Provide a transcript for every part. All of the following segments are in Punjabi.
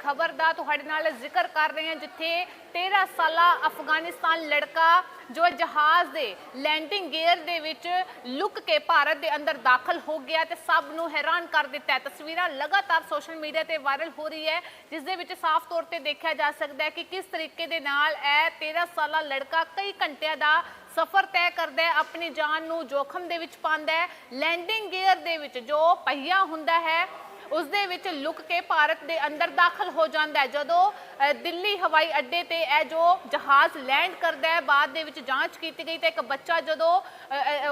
ਖਬਰ ਦਾ ਤੁਹਾਡੇ ਨਾਲ ਜ਼ਿਕਰ ਕਰ ਰਹੇ ਹਾਂ, ਜਿੱਥੇ 13 ਸਾਲਾ ਅਫਗਾਨਿਸਤਾਨ ਲੜਕਾ ਜੋ ਜਹਾਜ਼ ਦੇ ਲੈਂਡਿੰਗ ਗੇਅਰ ਦੇ ਵਿੱਚ ਲੁੱਕ ਕੇ ਭਾਰਤ ਦੇ ਅੰਦਰ ਦਾਖਲ ਹੋ ਗਿਆ ਤੇ ਸਭ ਨੂੰ ਹੈਰਾਨ ਕਰ ਦਿੱਤਾ ਹੈ। ਤਸਵੀਰਾਂ ਲਗਾਤਾਰ ਸੋਸ਼ਲ ਮੀਡੀਆ ਤੇ ਵਾਇਰਲ ਹੋ ਰਹੀ ਹੈ, ਜਿਸ ਦੇ ਵਿੱਚ ਸਾਫ਼ ਤੌਰ ਤੇ ਦੇਖਿਆ ਜਾ ਸਕਦਾ ਹੈ ਕਿ ਕਿਸ ਤਰੀਕੇ ਦੇ ਨਾਲ ਇਹ 13 ਸਾਲਾ ਲੜਕਾ ਕਈ ਘੰਟਿਆਂ ਦਾ ਸਫ਼ਰ ਤੈਅ ਕਰਦਾ ਹੈ, ਆਪਣੀ ਜਾਨ ਨੂੰ ਜੋਖਮ ਦੇ ਵਿੱਚ ਪਾਉਂਦਾ ਹੈ। ਲੈਂਡਿੰਗ ਗੇਅਰ ਦੇ ਵਿੱਚ ਜੋ ਪਹੀਆ ਹੁੰਦਾ ਹੈ ਉਸ ਦੇ ਵਿੱਚ ਲੁਕ ਕੇ ਭਾਰਤ ਦੇ ਅੰਦਰ ਦਾਖਲ ਹੋ ਜਾਂਦਾ ਹੈ। ਜਦੋਂ ਦਿੱਲੀ ਹਵਾਈ ਅੱਡੇ ਤੇ ਇਹ ਜੋ ਜਹਾਜ਼ ਲੈਂਡ ਕਰਦਾ ਹੈ, ਬਾਅਦ ਦੇ ਵਿੱਚ ਜਾਂਚ ਕੀਤੀ ਗਈ ਤਾਂ ਇੱਕ ਬੱਚਾ ਜਦੋਂ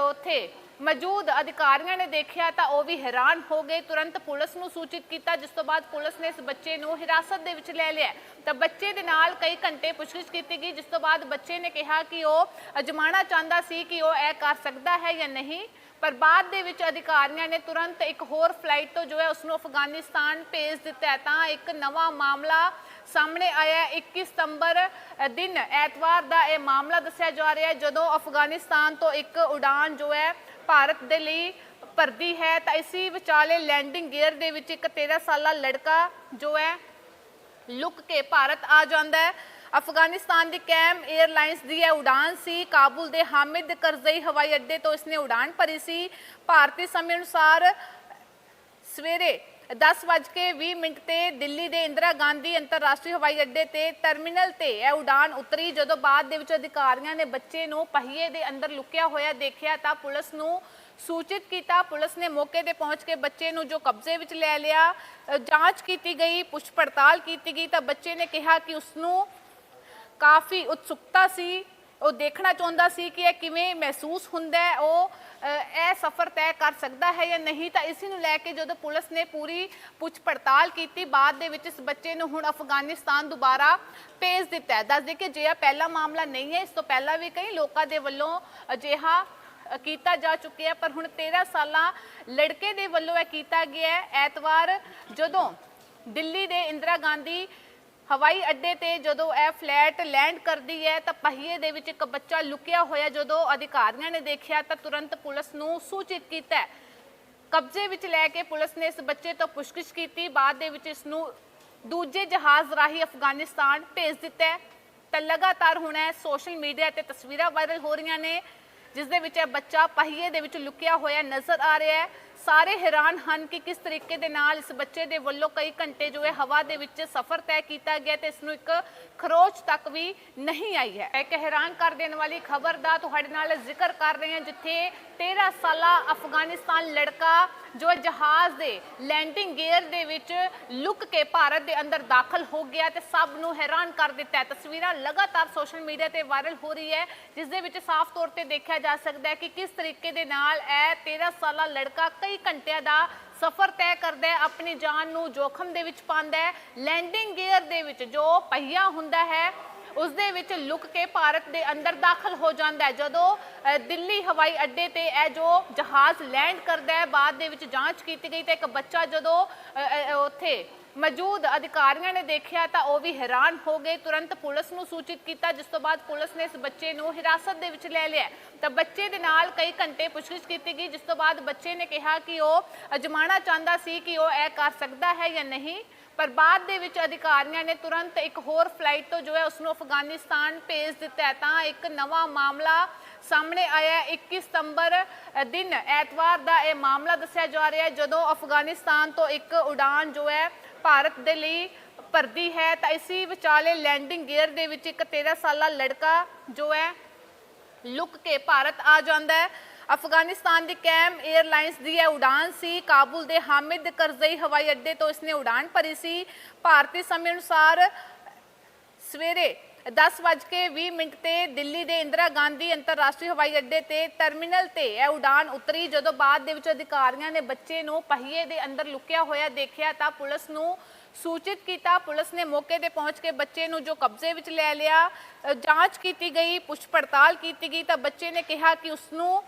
ਉੱਥੇ ਮੌਜੂਦ ਅਧਿਕਾਰੀਆਂ ਨੇ ਦੇਖਿਆ ਤਾਂ ਉਹ ਵੀ ਹੈਰਾਨ ਹੋ ਗਏ। ਤੁਰੰਤ ਪੁਲਿਸ ਨੂੰ ਸੂਚਿਤ ਕੀਤਾ, ਜਿਸ ਤੋਂ ਬਾਅਦ ਪੁਲਿਸ ਨੇ ਇਸ ਬੱਚੇ ਨੂੰ ਹਿਰਾਸਤ ਦੇ ਵਿੱਚ ਲੈ ਲਿਆ। ਤਾਂ ਬੱਚੇ ਦੇ ਨਾਲ ਕਈ ਘੰਟੇ ਪੁੱਛਗਿੱਛ ਕੀਤੀ ਗਈ, ਜਿਸ ਤੋਂ ਬਾਅਦ ਬੱਚੇ ਨੇ ਕਿਹਾ ਕਿ ਉਹ ਅਜਮਾਣਾ ਚਾਹੁੰਦਾ ਸੀ ਕਿ ਉਹ ਇਹ ਕਰ ਸਕਦਾ ਹੈ ਜਾਂ ਨਹੀਂ। ਪਰ ਬਾਅਦ ਦੇ ਵਿੱਚ ਅਧਿਕਾਰੀਆਂ ਨੇ ਤੁਰੰਤ ਇੱਕ ਹੋਰ ਫਲਾਈਟ ਤੋਂ ਜੋ ਹੈ ਉਸ ਨੂੰ ਅਫਗਾਨਿਸਤਾਨ ਭੇਜ ਦਿੱਤਾ ਤਾਂ ਇੱਕ ਨਵਾਂ ਮਾਮਲਾ ਸਾਹਮਣੇ ਆਇਆ ਹੈ। 21 ਸਤੰਬਰ ਦਿਨ ਐਤਵਾਰ ਦਾ ਇਹ ਮਾਮਲਾ ਦੱਸਿਆ ਜਾ ਰਿਹਾ ਹੈ, ਜਦੋਂ ਅਫਗਾਨਿਸਤਾਨ ਤੋਂ ਇੱਕ ਉਡਾਨ ਜੋ ਹੈ ਭਾਰਤ ਦੇ ਲਈ ਭਰਦੀ ਹੈ, ਤਾਂ ਇਸੀ ਵਿਚਾਲੇ ਲੈਂਡਿੰਗ ਗੇਅਰ ਦੇ ਵਿੱਚ ਇੱਕ 13 ਸਾਲਾ ਲੜਕਾ ਜੋ ਹੈ, ਲੁੱਕ ਕੇ ਭਾਰਤ ਆ ਜਾਂਦਾ ਹੈ। ਅਫਗਾਨਿਸਤਾਨ ਦੀ ਕੈਮ 에ਅਰਲਾਈਨਸ ਦੀ ਇਹ ਉਡਾਨ ਸੀ। ਕਾਬੁਲ ਦੇ ਹਾਮਿਦ ਕਰਜ਼ਈ ਹਵਾਈ ਅੱਡੇ ਤੋਂ ਇਸਨੇ ਉਡਾਨ ਭਰੀ ਸੀ। ਭਾਰਤੀ ਸਮੇਂ ਅਨੁਸਾਰ ਸਵੇਰੇ 10:20 ਮਿੰਟ ਤੇ ਦਿੱਲੀ ਦੇ ਇੰਦਰਾ ਗਾਂਧੀ ਅੰਤਰਰਾਸ਼ਟਰੀ ਹਵਾਈ ਅੱਡੇ ਤੇ ਟਰਮੀਨਲ ਤੇ ਇਹ ਉਡਾਨ ਉਤਰੀ। ਜਦੋਂ ਬਾਅਦ ਦੇ ਵਿੱਚ ਅਧਿਕਾਰੀਆਂ ਨੇ ਬੱਚੇ ਨੂੰ ਪਹੀਏ ਦੇ ਅੰਦਰ ਲੁਕਿਆ ਹੋਇਆ ਦੇਖਿਆ ਤਾਂ ਪੁਲਿਸ ਨੂੰ ਸੂਚਿਤ ਕੀਤਾ। ਪੁਲਿਸ ਨੇ ਮੌਕੇ ਤੇ ਪਹੁੰਚ ਕੇ ਬੱਚੇ ਨੂੰ ਜੋ ਕਬਜ਼ੇ ਵਿੱਚ ਲੈ ਲਿਆ ਜਾਂਚ ਕੀਤੀ ਗਈ ਪੁੱਛ ਪੜਤਾਲ ਕੀਤੀ ਗਈ ਤਾਂ ਬੱਚੇ ਨੇ ਕਿਹਾ ਕਿ ਉਸ ਨੂੰ ਕਾਫੀ ਉਤਸੁਕਤਾ ਸੀ। ਉਹ ਦੇਖਣਾ ਚਾਹੁੰਦਾ ਸੀ ਕਿ ਇਹ ਕਿਵੇਂ ਮਹਿਸੂਸ ਹੁੰਦਾ ਹੈ, ਉਹ ਇਹ ਸਫ਼ਰ ਤੈਅ ਕਰ ਸਕਦਾ ਹੈ ਜਾਂ ਨਹੀਂ, ਤਾਂ ਇਸ ਨੂੰ ਲੈ ਕੇ ਜਦੋਂ ਪੁਲਿਸ ਨੇ ਪੂਰੀ ਪੁੱਛ ਪੜਤਾਲ ਕੀਤੀ, ਬਾਅਦ ਦੇ ਵਿੱਚ ਇਸ ਬੱਚੇ ਨੂੰ ਹੁਣ ਅਫਗਾਨਿਸਤਾਨ ਦੁਬਾਰਾ ਭੇਜ ਦਿੱਤਾ ਹੈ। ਦੱਸ ਦੇ ਕਿ ਜੇ ਪਹਿਲਾ ਮਾਮਲਾ ਨਹੀਂ ਹੈ, ਇਸ ਤੋਂ ਪਹਿਲਾਂ ਵੀ ਕਈ ਲੋਕਾਂ ਦੇ ਵੱਲੋਂ ਅਜਿਹਾ ਕੀਤਾ ਜਾ ਚੁੱਕਿਆ ਪਰ ਹੁਣ 13 ਸਾਲਾਂ ਲੜਕੇ ਦੇ ਵੱਲੋਂ ਇਹ ਕੀਤਾ ਗਿਆ ਐਤਵਾਰ ਜਦੋਂ ਦਿੱਲੀ ਦੇ ਇੰਦਰਾ ਗਾਂਧੀ ਹਵਾਈ ਅੱਡੇ ਤੇ ਜਦੋਂ ਇਹ ਫਲੈਟ ਲੈਂਡ ਕਰਦੀ ਹੈ ਤਾਂ ਪਹੀਏ ਦੇ ਵਿੱਚ ਇੱਕ ਬੱਚਾ ਲੁਕਿਆ ਹੋਇਆ ਜਦੋਂ ਅਧਿਕਾਰੀਆਂ ਨੇ ਦੇਖਿਆ ਤਾਂ ਤੁਰੰਤ ਪੁਲਿਸ ਨੂੰ ਸੂਚਿਤ ਕੀਤਾ ਕਬਜ਼ੇ ਵਿੱਚ ਲੈ ਕੇ ਪੁਲਿਸ ਨੇ ਇਸ ਬੱਚੇ ਤੋਂ ਪੁੱਛਗਿੱਛ ਕੀਤੀ। ਬਾਅਦ ਦੇ ਵਿੱਚ ਇਸ ਨੂੰ ਦੂਜੇ ਜਹਾਜ਼ ਰਾਹੀਂ ਅਫਗਾਨਿਸਤਾਨ ਭੇਜ ਦਿੱਤਾ ਤਾਂ ਲਗਾਤਾਰ ਹੁਣ ਇਹ ਸੋਸ਼ਲ ਮੀਡੀਆ ਤੇ ਤਸਵੀਰਾਂ ਵਾਇਰਲ ਹੋ ਰਹੀਆਂ ਨੇ, ਜਿਸ ਦੇ ਵਿੱਚ ਇਹ ਬੱਚਾ ਪਹੀਏ ਦੇ ਵਿੱਚ ਲੁਕਿਆ ਹੋਇਆ ਨਜ਼ਰ ਆ ਰਿਹਾ ਹੈ। ਸਾਰੇ ਹੈਰਾਨ ਹਨ ਕਿ ਕਿਸ ਤਰੀਕੇ ਦੇ ਨਾਲ ਇਸ ਬੱਚੇ ਦੇ ਵੱਲੋਂ ਕਈ ਘੰਟੇ ਜੋ ਹੈ ਹਵਾ ਦੇ ਵਿੱਚ ਸਫ਼ਰ ਤੈਅ ਕੀਤਾ ਗਿਆ ਤੇ ਇਸ ਨੂੰ ਇੱਕ ਖਰੋਚ ਤੱਕ ਵੀ ਨਹੀਂ ਆਈ ਹੈ। ਇੱਕ ਹੈਰਾਨ ਕਰ ਦੇਣ ਵਾਲੀ ਖਬਰ ਦਾ ਤੁਹਾਡੇ ਨਾਲ ਜ਼ਿਕਰ ਕਰ ਰਹੇ ਹਾਂ, ਜਿੱਥੇ 13 ਸਾਲਾ ਅਫਗਾਨਿਸਤਾਨ ਲੜਕਾ ਜੋ ਜਹਾਜ਼ ਦੇ ਲੈਂਡਿੰਗ ਗੇਅਰ ਦੇ ਵਿੱਚ ਲੁੱਕ ਕੇ ਭਾਰਤ ਦੇ ਅੰਦਰ ਦਾਖਲ ਹੋ ਗਿਆ ਤੇ ਸਭ ਨੂੰ ਹੈਰਾਨ ਕਰ ਦਿੱਤਾ ਤਸਵੀਰਾਂ ਲਗਾਤਾਰ ਸੋਸ਼ਲ ਮੀਡੀਆ ਤੇ ਵਾਇਰਲ ਹੋ ਰਹੀ ਹੈ, ਜਿਸ ਦੇ ਵਿੱਚ ਸਾਫ਼ ਤੌਰ ਤੇ ਦੇਖਿਆ ਜਾ ਸਕਦਾ ਹੈ ਕਿ ਕਿਸ ਤਰੀਕੇ ਦੇ ਨਾਲ ਇਹ 13 ਸਾਲਾ ਲੜਕਾ ਕਈ ਘੰਟਿਆਂ ਦਾ ਸਫ਼ਰ ਤੈਅ ਕਰਦਾ ਹੈ, ਆਪਣੀ ਜਾਨ ਨੂੰ ਜੋਖਮ ਦੇ ਵਿੱਚ ਪਾਉਂਦਾ ਹੈ ਲੈਂਡਿੰਗ ਗੇਅਰ ਦੇ ਵਿੱਚ ਜੋ ਪਹੀਆ ਹੁੰਦਾ ਹੈ ਉਸ ਦੇ ਵਿੱਚ ਲੁਕ ਕੇ ਭਾਰਤ ਦੇ ਅੰਦਰ ਦਾਖਲ ਹੋ ਜਾਂਦਾ ਹੈ। ਜਦੋਂ ਦਿੱਲੀ ਹਵਾਈ ਅੱਡੇ ਤੇ ਇਹ ਜੋ ਜਹਾਜ਼ ਲੈਂਡ ਕਰਦਾ ਹੈ, ਬਾਅਦ ਦੇ ਵਿੱਚ ਜਾਂਚ ਕੀਤੀ ਗਈ ਤੇ ਇੱਕ ਬੱਚਾ ਜਦੋਂ ਉੱਥੇ ਮੌਜੂਦ ਅਧਿਕਾਰੀਆਂ ਨੇ ਦੇਖਿਆ ਤਾਂ ਉਹ ਵੀ ਹੈਰਾਨ ਹੋ ਗਏ। ਤੁਰੰਤ ਪੁਲਿਸ ਨੂੰ ਸੂਚਿਤ ਕੀਤਾ, ਜਿਸ ਤੋਂ ਬਾਅਦ ਪੁਲਿਸ ਨੇ ਇਸ ਬੱਚੇ ਨੂੰ ਹਿਰਾਸਤ ਦੇ ਵਿੱਚ ਲੈ ਲਿਆ। ਤਾਂ ਬੱਚੇ ਦੇ ਨਾਲ ਕਈ ਘੰਟੇ ਪੁੱਛਗਿੱਛ ਕੀਤੀ ਗਈ, ਜਿਸ ਤੋਂ ਬਾਅਦ ਬੱਚੇ ਨੇ ਕਿਹਾ ਕਿ ਉਹ ਅਜਮਾਣਾ ਚਾਹੁੰਦਾ ਸੀ ਕਿ ਉਹ ਇਹ ਕਰ ਸਕਦਾ ਹੈ ਜਾਂ ਨਹੀਂ। ਪਰ ਬਾਅਦ ਦੇ ਵਿੱਚ ਅਧਿਕਾਰੀਆਂ ਨੇ ਤੁਰੰਤ ਇੱਕ ਹੋਰ ਫਲਾਈਟ ਤੋਂ ਜੋ ਹੈ ਉਸ ਨੂੰ ਅਫਗਾਨਿਸਤਾਨ ਭੇਜ ਦਿੱਤਾ ਤਾਂ ਇੱਕ ਨਵਾਂ ਮਾਮਲਾ ਸਾਹਮਣੇ ਆਇਆ ਹੈ। 21 ਸਤੰਬਰ ਦਿਨ ਐਤਵਾਰ ਦਾ ਇਹ ਮਾਮਲਾ ਦੱਸਿਆ ਜਾ ਰਿਹਾ ਹੈ। ਜਦੋਂ ਅਫਗਾਨਿਸਤਾਨ ਤੋਂ ਇੱਕ ਉਡਾਨ ਜੋ ਹੈ ਭਾਰਤ ਦੇ ਲਈ ਭਰਦੀ ਹੈ, ਤਾਂ ਇਸੀ ਵਿਚਾਲੇ ਲੈਂਡਿੰਗ ਗੇਅਰ ਦੇ ਵਿੱਚ ਇੱਕ 13 ਸਾਲਾ ਲੜਕਾ ਜੋ ਹੈ ਲੁੱਕ ਕੇ ਭਾਰਤ ਆ ਜਾਂਦਾ ਹੈ। ਅਫਗਾਨਿਸਤਾਨ ਦੀ ਕੈਮ 에ਅਰਲਾਈਨਸ ਦੀ ਇਹ ਉਡਾਨ ਸੀ। ਕਾਬੁਲ ਦੇ ਹਾਮਿਦ ਕਰਜ਼ਈ ਹਵਾਈ ਅੱਡੇ ਤੋਂ ਇਸਨੇ ਉਡਾਨ ਭਰੀ ਸੀ। ਭਾਰਤੀ ਸਮੇਂ ਅਨੁਸਾਰ ਸਵੇਰੇ 10:20 ਮਿੰਟ ਤੇ ਦਿੱਲੀ ਦੇ ਇੰਦਰਾ ਗਾਂਧੀ ਅੰਤਰਰਾਸ਼ਟਰੀ ਹਵਾਈ ਅੱਡੇ ਤੇ ਟਰਮੀਨਲ ਤੇ ਇਹ ਉਡਾਨ ਉਤਰੀ। ਜਦੋਂ ਬਾਅਦ ਦੇ ਵਿੱਚ ਅਧਿਕਾਰੀਆਂ ਨੇ ਬੱਚੇ ਨੂੰ ਪਹੀਏ ਦੇ ਅੰਦਰ ਲੁਕਿਆ ਹੋਇਆ ਦੇਖਿਆ ਤਾਂ ਪੁਲਿਸ ਨੂੰ ਸੂਚਿਤ ਕੀਤਾ, ਪੁਲਿਸ ਨੇ ਮੌਕੇ ਤੇ ਪਹੁੰਚ ਕੇ ਬੱਚੇ ਨੂੰ ਜੋ ਕਬਜ਼ੇ ਵਿੱਚ ਲੈ ਲਿਆ ਜਾਂਚ ਕੀਤੀ ਗਈ, ਪੁੱਛ ਪੜਤਾਲ ਕੀਤੀ ਗਈ, ਤਾਂ ਬੱਚੇ ਨੇ ਕਿਹਾ ਕਿ ਉਸ ਨੂੰ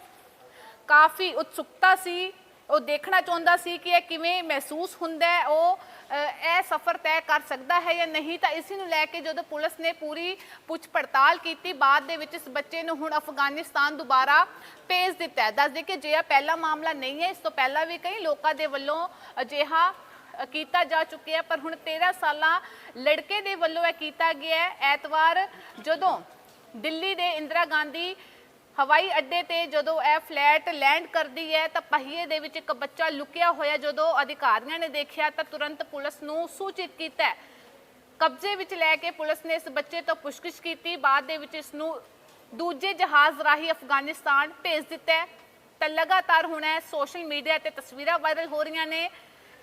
ਕਾਫੀ ਉਤਸੁਕਤਾ ਸੀ। ਉਹ ਦੇਖਣਾ ਚਾਹੁੰਦਾ ਸੀ ਕਿ ਇਹ ਕਿਵੇਂ ਮਹਿਸੂਸ ਹੁੰਦਾ ਹੈ, ਉਹ ਇਹ ਸਫ਼ਰ ਤੈਅ ਕਰ ਸਕਦਾ ਹੈ ਜਾਂ ਨਹੀਂ, ਤਾਂ ਇਸ ਨੂੰ ਲੈ ਕੇ ਜਦੋਂ ਪੁਲਿਸ ਨੇ ਪੂਰੀ ਪੁੱਛ ਪੜਤਾਲ ਕੀਤੀ, ਬਾਅਦ ਦੇ ਵਿੱਚ ਇਸ ਬੱਚੇ ਨੂੰ ਹੁਣ ਅਫਗਾਨਿਸਤਾਨ ਦੁਬਾਰਾ ਭੇਜ ਦਿੱਤਾ ਹੈ। ਦੱਸ ਦੇ ਕਿ ਜੇ ਇਹ ਪਹਿਲਾ ਮਾਮਲਾ ਨਹੀਂ ਹੈ, ਇਸ ਤੋਂ ਪਹਿਲਾਂ ਵੀ ਕਈ ਲੋਕਾਂ ਦੇ ਵੱਲੋਂ ਅਜਿਹਾ ਕੀਤਾ ਜਾ ਚੁੱਕਿਆ ਪਰ ਹੁਣ 13 ਸਾਲਾਂ ਲੜਕੇ ਦੇ ਵੱਲੋਂ ਇਹ ਕੀਤਾ ਗਿਆ ਐਤਵਾਰ ਜਦੋਂ ਦਿੱਲੀ ਦੇ ਇੰਦਰਾ ਗਾਂਧੀ ਹਵਾਈ ਅੱਡੇ ਤੇ ਜਦੋਂ ਇਹ ਫਲੈਟ ਲੈਂਡ ਕਰਦੀ ਹੈ, ਤਾਂ ਪਹੀਏ ਦੇ ਵਿੱਚ ਇੱਕ ਬੱਚਾ ਲੁਕਿਆ ਹੋਇਆ ਜਦੋਂ ਅਧਿਕਾਰੀਆਂ ਨੇ ਦੇਖਿਆ, ਤਾਂ ਤੁਰੰਤ ਪੁਲਿਸ ਨੂੰ ਸੂਚਿਤ ਕੀਤਾ ਕਬਜ਼ੇ ਵਿੱਚ ਲੈ ਕੇ ਪੁਲਿਸ ਨੇ ਇਸ ਬੱਚੇ ਤੋਂ ਪੁੱਛਗਿੱਛ ਕੀਤੀ। ਬਾਅਦ ਦੇ ਵਿੱਚ ਇਸ ਨੂੰ ਦੂਜੇ ਜਹਾਜ਼ ਰਾਹੀਂ ਅਫਗਾਨਿਸਤਾਨ ਭੇਜ ਦਿੱਤਾ ਤਾਂ ਲਗਾਤਾਰ ਹੁਣ ਇਹ ਸੋਸ਼ਲ ਮੀਡੀਆ ਤੇ ਤਸਵੀਰਾਂ ਵਾਇਰਲ ਹੋ ਰਹੀਆਂ ਨੇ।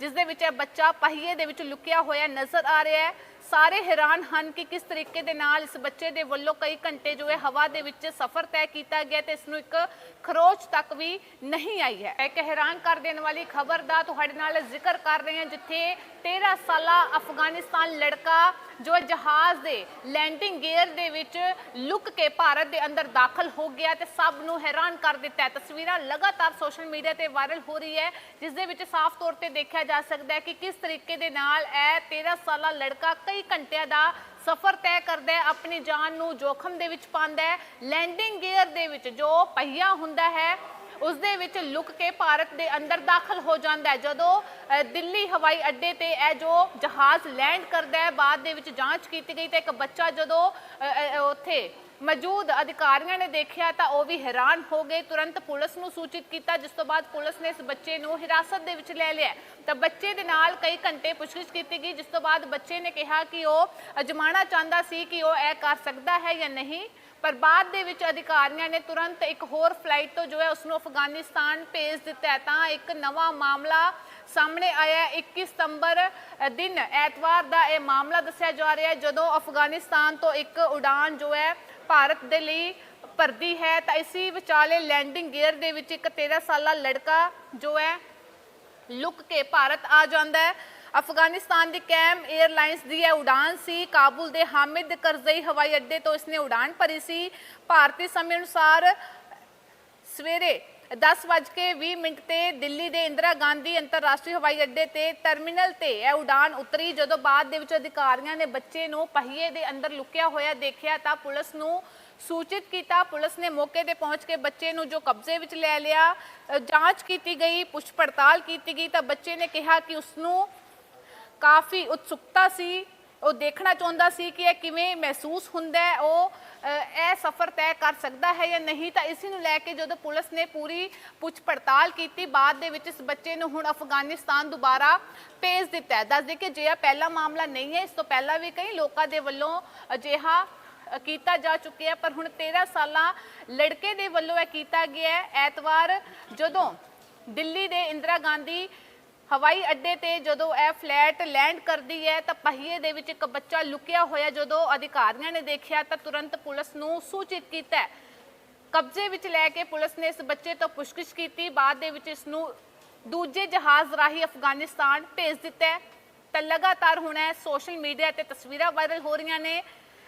ਜਿਸ ਦੇ ਵਿੱਚ ਇਹ ਬੱਚਾ ਪਹੀਏ ਦੇ ਵਿੱਚ ਲੁਕਿਆ ਹੋਇਆ ਨਜ਼ਰ ਆ ਰਿਹਾ ਹੈ। ਸਾਰੇ ਹੈਰਾਨ ਹਨ ਕਿ ਕਿਸ ਤਰੀਕੇ ਦੇ ਨਾਲ ਇਸ ਬੱਚੇ ਦੇ ਵੱਲੋਂ ਕਈ ਘੰਟੇ ਜੋ ਹੈ ਹਵਾ ਦੇ ਵਿੱਚ ਸਫ਼ਰ ਤੈਅ ਕੀਤਾ ਗਿਆ ਤੇ ਇਸ ਨੂੰ ਇੱਕ ਖਰੋਚ ਤੱਕ ਵੀ ਨਹੀਂ ਆਈ ਹੈ। ਇੱਕ ਹੈਰਾਨ ਕਰ ਦੇਣ ਵਾਲੀ ਖਬਰ ਦਾ ਤੁਹਾਡੇ ਨਾਲ ਜ਼ਿਕਰ ਕਰ ਰਹੇ ਹਾਂ, ਜਿੱਥੇ 13 ਸਾਲਾ ਅਫਗਾਨਿਸਤਾਨ ਲੜਕਾ ਜੋ ਜਹਾਜ਼ ਦੇ ਲੈਂਡਿੰਗ ਗੇਅਰ ਦੇ ਵਿੱਚ ਲੁਕ ਕੇ ਭਾਰਤ ਦੇ ਅੰਦਰ ਦਾਖਲ ਹੋ ਗਿਆ ਤੇ ਸਭ ਨੂੰ ਹੈਰਾਨ ਕਰ ਦਿੱਤਾ ਤਸਵੀਰਾਂ ਲਗਾਤਾਰ ਸੋਸ਼ਲ ਮੀਡੀਆ ਤੇ ਵਾਇਰਲ ਹੋ ਰਹੀ ਹੈ, ਜਿਸ ਦੇ ਵਿੱਚ ਸਾਫ਼ ਤੌਰ ਤੇ ਦੇਖਿਆ ਜਾ ਸਕਦਾ ਹੈ ਕਿ ਕਿਸ ਤਰੀਕੇ ਦੇ ਨਾਲ ਇਹ 13 ਸਾਲਾ ਲੜਕਾ ਕਈ ਘੰਟਿਆਂ ਦਾ ਸਫ਼ਰ ਤੈਅ ਕਰਦਾ ਹੈ, ਆਪਣੀ ਜਾਨ ਨੂੰ ਜੋਖਮ ਦੇ ਵਿੱਚ ਪਾਉਂਦਾ ਹੈ ਲੈਂਡਿੰਗ ਗੇਅਰ ਦੇ ਵਿੱਚ ਜੋ ਪਹੀਆ ਹੁੰਦਾ ਹੈ, ਉਸ ਦੇ ਵਿੱਚ ਲੁਕ ਕੇ ਭਾਰਤ ਦੇ ਅੰਦਰ ਦਾਖਲ ਹੋ ਜਾਂਦਾ ਹੈ। ਜਦੋਂ ਦਿੱਲੀ ਹਵਾਈ ਅੱਡੇ ਤੇ ਇਹ ਜੋ ਜਹਾਜ਼ ਲੈਂਡ ਕਰਦਾ ਹੈ, ਬਾਅਦ ਦੇ ਵਿੱਚ ਜਾਂਚ ਕੀਤੀ ਗਈ ਤਾਂ ਇੱਕ ਬੱਚਾ ਜਦੋਂ ਉੱਥੇ ਮੌਜੂਦ ਅਧਿਕਾਰੀਆਂ ਨੇ ਦੇਖਿਆ ਤਾਂ ਉਹ ਵੀ ਹੈਰਾਨ ਹੋ ਗਏ। ਤੁਰੰਤ ਪੁਲਿਸ ਨੂੰ ਸੂਚਿਤ ਕੀਤਾ। ਜਿਸ ਤੋਂ ਬਾਅਦ ਪੁਲਿਸ ਨੇ ਇਸ ਬੱਚੇ ਨੂੰ ਹਿਰਾਸਤ ਦੇ ਵਿੱਚ ਲੈ ਲਿਆ। ਤਾਂ ਬੱਚੇ ਦੇ ਨਾਲ ਕਈ ਘੰਟੇ ਪੁੱਛਗਿੱਛ ਕੀਤੀ ਗਈ। ਜਿਸ ਤੋਂ ਬਾਅਦ ਬੱਚੇ ਨੇ ਕਿਹਾ ਕਿ ਉਹ ਅਜਮਾਣਾ ਚਾਹੁੰਦਾ ਸੀ ਕਿ ਉਹ ਇਹ ਕਰ ਸਕਦਾ ਹੈ ਜਾਂ ਨਹੀਂ। ਪਰ ਬਾਅਦ ਦੇ ਵਿੱਚ ਅਧਿਕਾਰੀਆਂ ਨੇ ਤੁਰੰਤ ਇੱਕ ਹੋਰ ਫਲਾਈਟ ਤੋਂ ਜੋ ਹੈ ਉਸ ਨੂੰ ਅਫਗਾਨਿਸਤਾਨ ਭੇਜ ਦਿੱਤਾ ਤਾਂ ਇੱਕ ਨਵਾਂ ਮਾਮਲਾ ਸਾਹਮਣੇ ਆਇਆ ਹੈ। 21 ਸਤੰਬਰ ਦਿਨ ਐਤਵਾਰ ਦਾ ਇਹ ਮਾਮਲਾ ਦੱਸਿਆ ਜਾ ਰਿਹਾ ਹੈ। ਜਦੋਂ ਅਫਗਾਨਿਸਤਾਨ ਤੋਂ ਇੱਕ ਉਡਾਨ ਜੋ ਹੈ ਭਾਰਤ ਦੇ ਲਈ ਭਰਦੀ ਹੈ, ਤਾਂ ਇਸੀ ਵਿਚਾਲੇ ਲੈਂਡਿੰਗ ਗੇਅਰ ਦੇ ਵਿੱਚ ਇੱਕ 13 ਸਾਲਾ ਲੜਕਾ ਜੋ ਹੈ, ਲੁੱਕ ਕੇ ਭਾਰਤ ਆ ਜਾਂਦਾ ਹੈ। ਅਫਗਾਨਿਸਤਾਨ ਦੀ ਕੈਮ 에ਅਰਲਾਈਨਸ ਦੀ ਇਹ ਉਡਾਨ ਸੀ। ਕਾਬੁਲ ਦੇ ਹਾਮਿਦ ਕਰਜ਼ਈ ਹਵਾਈ ਅੱਡੇ ਤੋਂ ਇਸਨੇ ਉਡਾਨ ਭਰੀ ਸੀ। ਭਾਰਤੀ ਸਮੇਂ ਅਨੁਸਾਰ ਸਵੇਰੇ 10:20 ਮਿੰਟ ਤੇ ਦਿੱਲੀ ਦੇ ਇੰਦਰਾ ਗਾਂਧੀ ਅੰਤਰਰਾਸ਼ਟਰੀ ਹਵਾਈ ਅੱਡੇ ਤੇ ਟਰਮੀਨਲ ਤੇ ਇਹ ਉਡਾਨ ਉਤਰੀ। ਜਦੋਂ ਬਾਅਦ ਦੇ ਵਿੱਚ ਅਧਿਕਾਰੀਆਂ ਨੇ ਬੱਚੇ ਨੂੰ ਪਹੀਏ ਦੇ ਅੰਦਰ ਲੁਕਿਆ ਹੋਇਆ ਦੇਖਿਆ ਤਾਂ ਪੁਲਿਸ ਨੂੰ ਸੂਚਿਤ ਕੀਤਾ। ਪੁਲਿਸ ਨੇ ਮੌਕੇ ਤੇ ਪਹੁੰਚ ਕੇ ਬੱਚੇ ਨੂੰ ਜੋ ਕਬਜ਼ੇ ਵਿੱਚ ਲੈ ਲਿਆ ਜਾਂਚ ਕੀਤੀ ਗਈ ਪੁੱਛ ਪੜਤਾਲ ਕੀਤੀ ਗਈ ਤਾਂ ਬੱਚੇ ਨੇ ਕਿਹਾ ਕਿ ਉਸ ਨੂੰ ਕਾਫੀ ਉਤਸੁਕਤਾ ਸੀ। ਉਹ ਦੇਖਣਾ ਚਾਹੁੰਦਾ ਸੀ ਕਿ ਇਹ ਕਿਵੇਂ ਮਹਿਸੂਸ ਹੁੰਦਾ ਹੈ, ਉਹ ਇਹ ਸਫ਼ਰ ਤੈਅ ਕਰ ਸਕਦਾ ਹੈ ਜਾਂ ਨਹੀਂ, ਤਾਂ ਇਸ ਨੂੰ ਲੈ ਕੇ ਜਦੋਂ ਪੁਲਿਸ ਨੇ ਪੂਰੀ ਪੁੱਛ ਪੜਤਾਲ ਕੀਤੀ, ਬਾਅਦ ਦੇ ਵਿੱਚ ਇਸ ਬੱਚੇ ਨੂੰ ਹੁਣ ਅਫਗਾਨਿਸਤਾਨ ਦੁਬਾਰਾ ਭੇਜ ਦਿੱਤਾ ਹੈ। ਦੱਸ ਦੇ ਕਿ ਜੇ ਪਹਿਲਾ ਮਾਮਲਾ ਨਹੀਂ ਹੈ, ਇਸ ਤੋਂ ਪਹਿਲਾਂ ਵੀ ਕਈ ਲੋਕਾਂ ਦੇ ਵੱਲੋਂ ਅਜਿਹਾ ਕੀਤਾ ਜਾ ਚੁੱਕਿਆ ਪਰ ਹੁਣ 13 ਸਾਲਾਂ ਲੜਕੇ ਦੇ ਵੱਲੋਂ ਇਹ ਕੀਤਾ ਗਿਆ ਐਤਵਾਰ ਜਦੋਂ ਦਿੱਲੀ ਦੇ ਇੰਦਰਾ ਗਾਂਧੀ ਹਵਾਈ ਅੱਡੇ ਤੇ ਜਦੋਂ ਇਹ ਫਲੈਟ ਲੈਂਡ ਕਰਦੀ ਹੈ ਤਾਂ ਪਹੀਏ ਦੇ ਵਿੱਚ ਇੱਕ ਬੱਚਾ ਲੁਕਿਆ ਹੋਇਆ ਜਦੋਂ ਅਧਿਕਾਰੀਆਂ ਨੇ ਦੇਖਿਆ ਤਾਂ ਤੁਰੰਤ ਪੁਲਿਸ ਨੂੰ ਸੂਚਿਤ ਕੀਤਾ ਕਬਜ਼ੇ ਵਿੱਚ ਲੈ ਕੇ ਪੁਲਿਸ ਨੇ ਇਸ ਬੱਚੇ ਤੋਂ ਪੁੱਛਗਿੱਛ ਕੀਤੀ। ਬਾਅਦ ਦੇ ਵਿੱਚ ਇਸ ਨੂੰ ਦੂਜੇ ਜਹਾਜ਼ ਰਾਹੀਂ ਅਫਗਾਨਿਸਤਾਨ ਭੇਜ ਦਿੱਤਾ ਤਾਂ ਲਗਾਤਾਰ ਹੁਣ ਇਹ ਸੋਸ਼ਲ ਮੀਡੀਆ ਤੇ ਤਸਵੀਰਾਂ ਵਾਇਰਲ ਹੋ ਰਹੀਆਂ ਨੇ।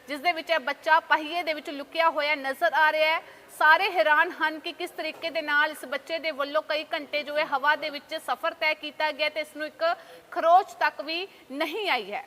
ਜਿਸ ਦੇ ਵਿੱਚ ਇਹ ਬੱਚਾ ਪਹੀਏ ਦੇ ਵਿੱਚ ਲੁਕਿਆ ਹੋਇਆ ਨਜ਼ਰ ਆ ਰਿਹਾ ਹੈ। ਸਾਰੇ ਹੈਰਾਨ ਹਨ ਕਿ ਕਿਸ ਤਰੀਕੇ ਦੇ ਨਾਲ ਇਸ ਬੱਚੇ ਦੇ ਵੱਲੋਂ ਕਈ ਘੰਟੇ ਜੋ ਹੈ ਹਵਾ ਦੇ ਵਿੱਚ ਸਫ਼ਰ ਤੈਅ ਕੀਤਾ ਗਿਆ ਤੇ ਇਸ ਨੂੰ ਇੱਕ ਖਰੋਚ ਤੱਕ ਵੀ ਨਹੀਂ ਆਈ ਹੈ।